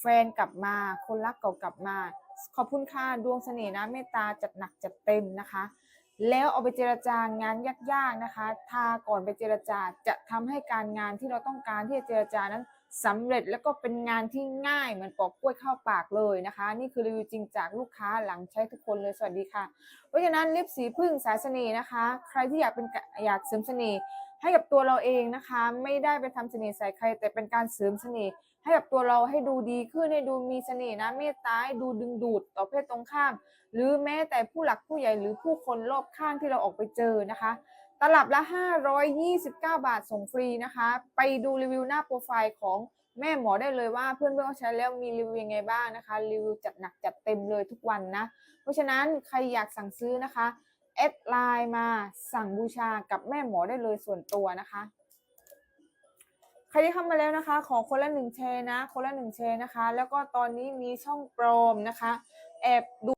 แฟนกลับมา คนรักเก่ากลับมา ขอบคุณค่ะดวงเสน่ห์นะเมตตาจัดหนักจัดเต็มนะคะ แล้วเอาไปเจรจางานยากๆนะคะ ทาก่อนไปเจรจาจะทำให้การงานที่เราต้องการที่จะเจรจานั้นสำเร็จแล้วก็เป็นงานที่ง่ายเหมือนปอกกล้วยเข้าปากเลยนะคะ นี่คือรีวิวจริงจากลูกค้าหลังใช้ทุกคนเลยสวัสดีค่ะ เพราะฉะนั้นลิปสีพึ่งสายเสน่ห์นะคะ ใครที่อยากเป็นอยากเสริมเสน่ห์ ให้กับตัวเราเองนะคะ ไม่ได้ไปทำเสน่ห์ใส่ใคร แต่เป็นการเสริมเสน่ห์ให้กับตัวเราให้ดูดีขึ้นให้ดูมีเสน่ห์นะเมตตาให้ดูดึงดูดต่อเพศตรงข้าม หรือแม้แต่ผู้หลักผู้ใหญ่หรือผู้คนรอบข้างที่เราออกไปเจอนะคะตลับละ 529 บาทส่งฟรีนะคะ ไปดูรีวิวหน้าโปรไฟล์ของแม่หมอได้เลยว่าเพื่อนเพื่อนเขาใช้แล้วมีรีวิวยังไงบ้างนะคะ รีวิวจัดหนักจัดเต็มเลยทุกวันนะ เพราะฉะนั้นใครอยากสั่งซื้อนะคะ อดไลน์มาสั่งบูชากับแม่หมอได้เลยส่วนตัวนะคะ ใครที่เข้ามาแล้วนะคะ ขอคนละหนึ่งแชร์นะ คนละหนึ่งแชร์นะคะ แล้วก็ตอนนี้มีช่องปลอมนะคะ แอบดู